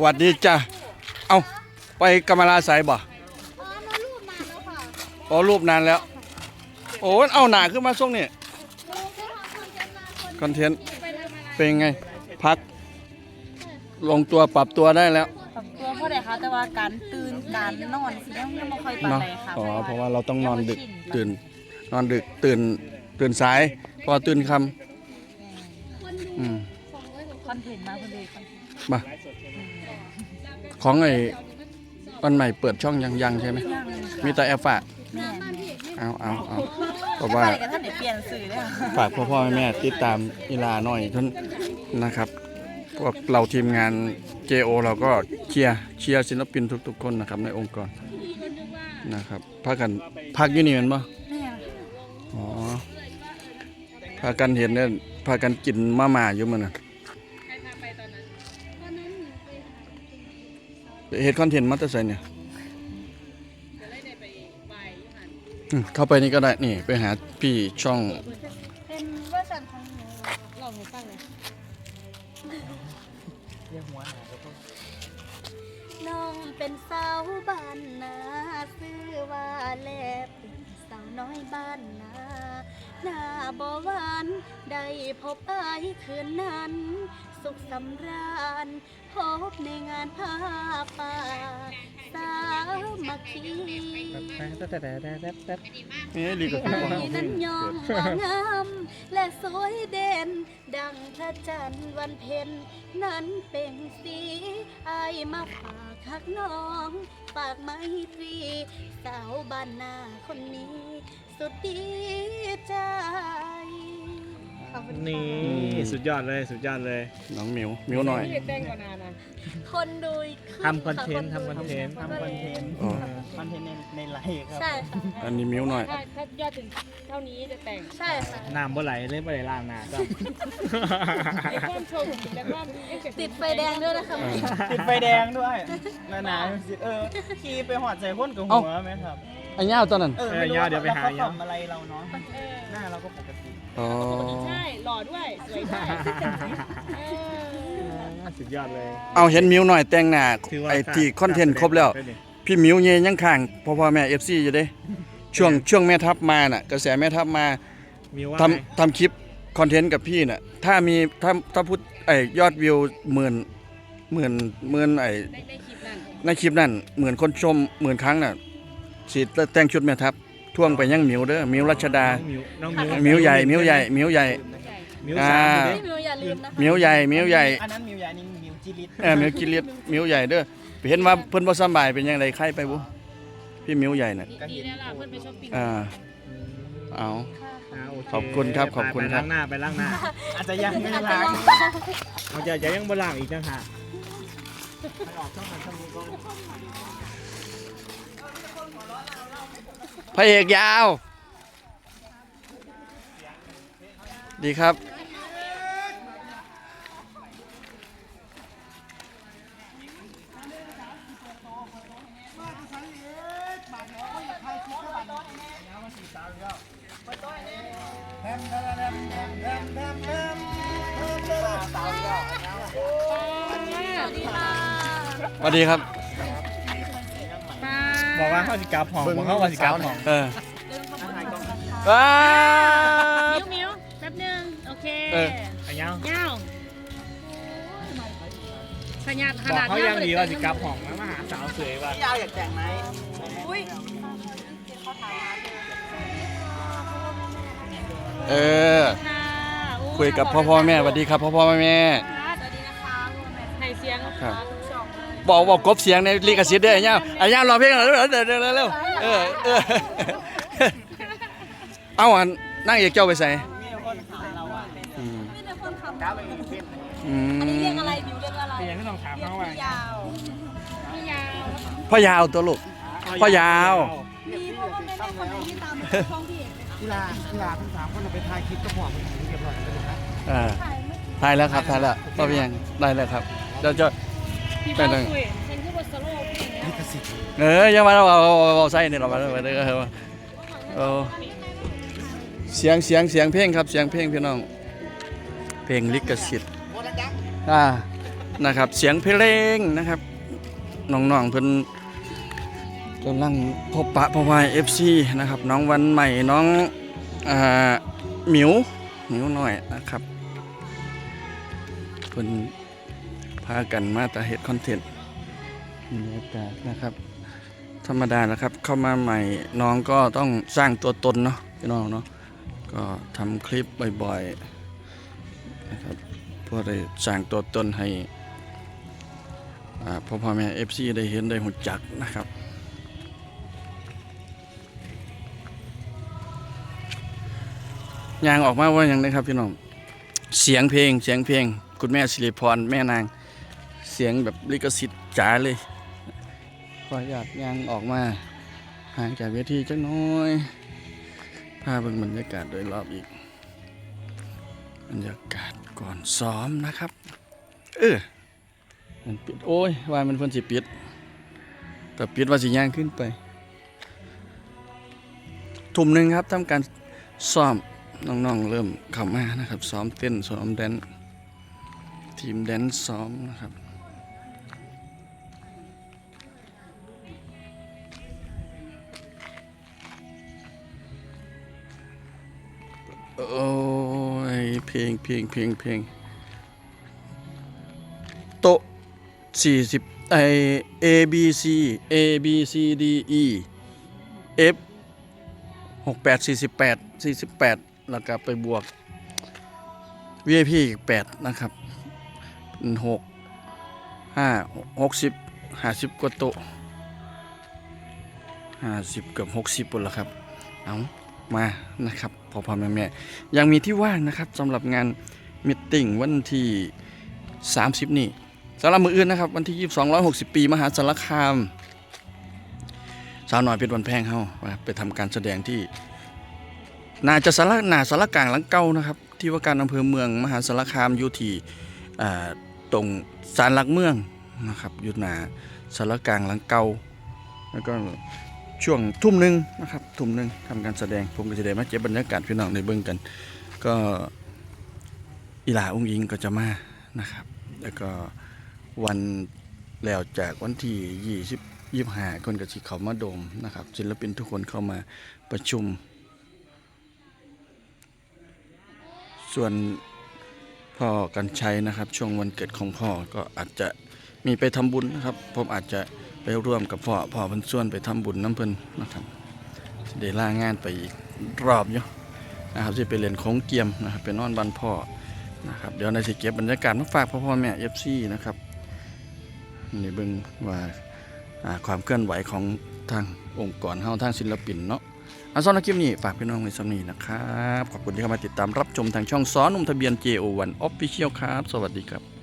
หวัดดีจ้ะเอาไปกำมะลาสายบ่อ๋อมารูปมาแล้วค่ะอ๋อรูปนานแล้ว โอ้เอาหนาขึ้นมาส่งนี่รูปได้ทำคนจะมาคนคอนเทนต์เป็นไง พัก ลงตัวปรับตัวได้แล้วปรับตัวเพราะอะไรคะแต่ว่าการตื่นการนอนสิยังไม่ค่อยปานเนาะใดค่ะอ๋อเพราะว่าเราต้องนอนดึกตื่น นอนดึกตื่นตื่นสาย พอตื่นคำอืมคอนเทนต์มาพอดีคอนเทนต์มา ของไอ้วันใหม่เปิดช่องยังยังใช่ไหมย่างมีแต่แอฟฝากแม่เอาเอาเอาเพราะว่าไปกับท่านเดี๋ยวเปลี่ยนสื่อเลยค่ะฝากพ่อพ่อแม่แม่ติดตามอีลาหน่อยทุนนะครับพวกเราทีมงาน JO เราก็เชียร์เชียร์ศิลปินทุกๆ คนนะครับในองค์กรนะครับพักกันพักอยู่นี่แมันบ่แม่อ๋อพากันเห็นเนี่ยพากันกินมาม่าอยู่มื้อน่ะ เฮ็ดคอนเทนต์มาแต่ไสเนี่ยอืมเข้าไปนี่ก็ได้นี่ไปหาพี่ช่องเป็นเวอร์ชันของหนูลองให้ฟังเลยน้องเป็นสาวบ้านนาซื้อว่าแลเป็นสาวน้อยบ้านนา หน้าบ่หวานได้พบอายคืนนั้น สุขสำราญพบในงานผ้าป่าสามัคคีนี่ดีกว่าใจนั้นยอมว่างาม และสวยเด่น ดังพระจันทร์วันเพ็ญนั้นเป่งสีไอมาฝา คักน้องฝากไมตรี สาวบ้านนาคนนี้ สุดดีใจ ขอบคุณค่ะนี่สุดยอดเลยสุดยอดเลย น้องหมิวหมิวหน่อยคนดูทำคอนเทนต์ทำคอนเทนต์ ทำคอนเทนต์ อ๋อ คอนเทนต์ในในไลฟ์ครับใช่ค่ะอันนี้หมิวหน่อย ถ้าถ้ายอดถึงเท่านี้จะแต่งใช่ค่ะ น้ำบ่ไหลเลยบ่ไหลล่างหน้าจ้ะ ไอ้ความชมแล้วก็เอฟเฟกต์ติดไฟแดงด้วยนะคะอ่า ติดไฟแดงด้วยหน้าหนาวสิเออขี่ไปหอดใจพ่นกับหัวไหมครับ ไอ้เงาตัวนั้น เออไม่รู้ว่าเราเขาทำอะไรเราเนาะเออหน้าเราก็ปกติอ๋อใช่หล่อด้วยสวยด้วยเออ สุดยอดเลย เอาเห็นหมิวหน่อยแต่งหน้าถืว่าไอ้ที่คอนเทนต์ครบแล้ว พี่หมิวเยยังข้างพ่อพ่อแม่ FC อยู่เด้ ช่วงช่วงแม่ทัพมาน่ะ กระแสแม่ทัพมามีว่าทำทำคลิปคอนเทนต์กับพี่น่ะ ถ้ามีถ้าถ้าพูดไอ้ยอดวิวหมื่นหมื่นหมื่นไอ้ได้ได้คลิปนั้นในคลิปนั้นหมื่นคนชมหมื่นครั้งน่ะสิแต่งชุดแม่ทัพท่วงไปยังหมิวเด้อหมิวรัชดาน้องมิวน้องมิวหมิวใหญ่หมิวใหญ่หมิวใหญ่มิวสามอ่า เด้ พี่มิวอย่าลืมนะคะหมิวใหญ่หมิวใหญ่อันนั้นมิวใหญ่นี่มิวจิริตเออหมิวกิเลสหมิวใหญ่เด้อ เห็นว่าเพิ่นบ่สำบายเป็นยังไงไข้ไปบ่พี่หมิวใหญ่น่ะดีแล้วล่ะเพื่อนไปช้อปปิ้งอ่าเอาาโเขอบคุณครับขอบคุณครับ ไปล้างหน้าไปล้างหน้า อาจจะยังไม่ล้างอาจจะยังบ่ล้างอีกจังหากไปออกช่องทางช่องนี้ก็พระเอกยาว ดีครับ สวัสดีครับบอกว่าเขาสิกลับห้องบอกเขาว่าสิกลับห้อง เออว้ามิวมิวแป๊บนึง โอเคเอออันยังเงาสัญญาณขบอกนาดเขานี้ยังดีว่าสิกลับห้องแล้วมาหาสาวสวยว่ายาวอยากแต่งไหมอุ้ย เออค่ะอู้คุยกับพ่อพ่อแม่สวัสดีครับพ่อพ่อแม่แม่สวัสดีนะคะคุณแม่ให้เสียงครับทุกช่องเลยบอกบอกกบเสียงในลิขสิทธิ์เด้อไอ้ย่าไอ้ย่ารอเพลงหน่อยเร็วเร็วเร็วเร็วเร็วเออเออเอาอันนั่งเอกเจ้าไปใส่มีคนถามเราว่าอืมไม่ได้คนทำกลับไปอยู่เพื่อนอืมอันนี้เรียกอะไรบิวเรียกอะไรเป็นยังที่ต้องถามเขาว่ายาวพี่ยาวพ่อยาวตัวลูกพ่อยาว มีเพราะว่าแม่แม่คนหนึงที่ตามช่อง พี่เอกกีฬากีฬาทั้งสามคนเอาไปถ่ายคลิปก็บอกมันเรียบร้อยแล้วนะอ่าถ่ายไม่ถ่ายแล้วครับถ่ายแล้วก็เพียงได้แล้วครับเดี๋ยวจะ พี่ไปเบาเลย คุยฉันคือบทสโลว์พี่อย่างเงี้ยลิขสิทธิ์เอออยังมาแล้วเอาเอาเอาเอาใส่นี่เรามาแล้วมาแล้วเอาเอาเสียงเสียงเสียงเพลงครับเสียงเพลงพี่น้อง เพลงลิขสิทธิ์อ่า นะครับ เสียงเพลงนะครับ น้องๆเพิ่นกำลังพบปะพบวายเอฟซีนะครับ น้องวันใหม่ น้องอ่า หมิวหมิวหน่อยนะครับเพิ่นพากันมาแต่เฮ็ดคอนเทนต์บรรยากาศนะครับ ธรรมดานะครับ เข้ามาใหม่น้องก็ต้องสร้างตัวตนเนาะพี่น้องเนาะก็ทำคลิปบ่อยๆนะครับเพื่อได้สร้างตัวตนให้อาพ่อพ่อแม่เอฟซีได้เห็นได้หุ่จักนะครับ ยางออกมาว่าอย่างไรครับพี่น้องเสียงเพลงเสียงเพลง คุณแม่สิริพรแม่นาง เสียงแบบลิขสิทธิ์จ๋าเลยขออยากยางออกมาห่างจากเวทีจักหน้อยพาเบิ่งบรรยากาศโดยรอบอีกบรรยากาศก่อนซ้อมนะครับ เออมันปิดโอ้ยว่ามันเพิ่นสิปิด แต่ปิดว่าสิย่างขึ้นไป ทุ่มหนึ่งครับทำการซ้อม น้องๆเริ่มเข้ามานะครับ ซ้อมเต้นซ้อมแดนทีมแดนซ์ซ้อมนะครับโอ้ยเพลงเพลงเพลงเพลงโต๊ะสี่สิบไอ A B C A B C D E F หกแปดสี่สิบแปดสี่สิบแปด แล้วก็ไปบวก VIP อีกแปดนะครับเป็นหกห้าหกสิบห้าสิบกว่าโต๊ะห้าสิบเกือบหกสิบปุ่นละครับ เอามานะครับพอพอแม่แม่ยังมีที่ว่างนะครับสำหรับงานมิทติ้งวันที่ 30 นี่สำหรับมืออื่นนะครับ วันที่ 22 160 ปี มหาสารคาม สาวหน่อยเป็นวันแพงเฮาว่าไปทำการแสดงที่ นาจะสารนาสารกลางหลังเก่านะครับ ที่ว่าการอำเภอเมืองมหาสารคามอยู่ที่ตรงศาลหลักเมืองนะครับอยู่หนาสารกลางหลังเก่าแล้วก็ช่วงทุ่มหนึ่งนะครับทุ่มหนึ่งทำการแสดงผมก็จะได้มาเก็บบรรยากาศพี่น้องในเบื้องกัน ก็อีหลาอุ้งอิงก็จะมานะครับ แล้วก็วันแล้วจากวันที่ยี่สิบยี่ห้าคนกับที่เขามาโดมนะครับศิลปินทุกคนเข้ามาประชุม ส่วนพ่อกันชัยนะครับ ช่วงวันเกิดของพ่อก็อาจจะมีไปทำบุญนะครับ ผมอาจจะไปร่วมกับพ่อพ่อเพิ่นส่วนไปทำบุญน้ำเพิ่นนะครับเดล่างานไปอีกรอบอยู่นะครับที่ไปเรียนโค้งเกียมนะครับไปนอนบ้านพ่อนะครับเดี๋ยวในสิเก็บบรรยากาศมาฝากพ่อพ่อแม่เอฟซีนะครับนี่เบิ่งว่าอ่าความเคลื่อนไหวของทางองค์กรเฮาทางศิลปินเนาะ อันสำหรับคลิปนี้ฝากพี่น้องไว้สำนีนะครับ ขอบคุณที่เข้ามาติดตามรับชมทางช่องซ้อนนุ่มทะเบียน JO1 Official ครับ สวัสดีครับ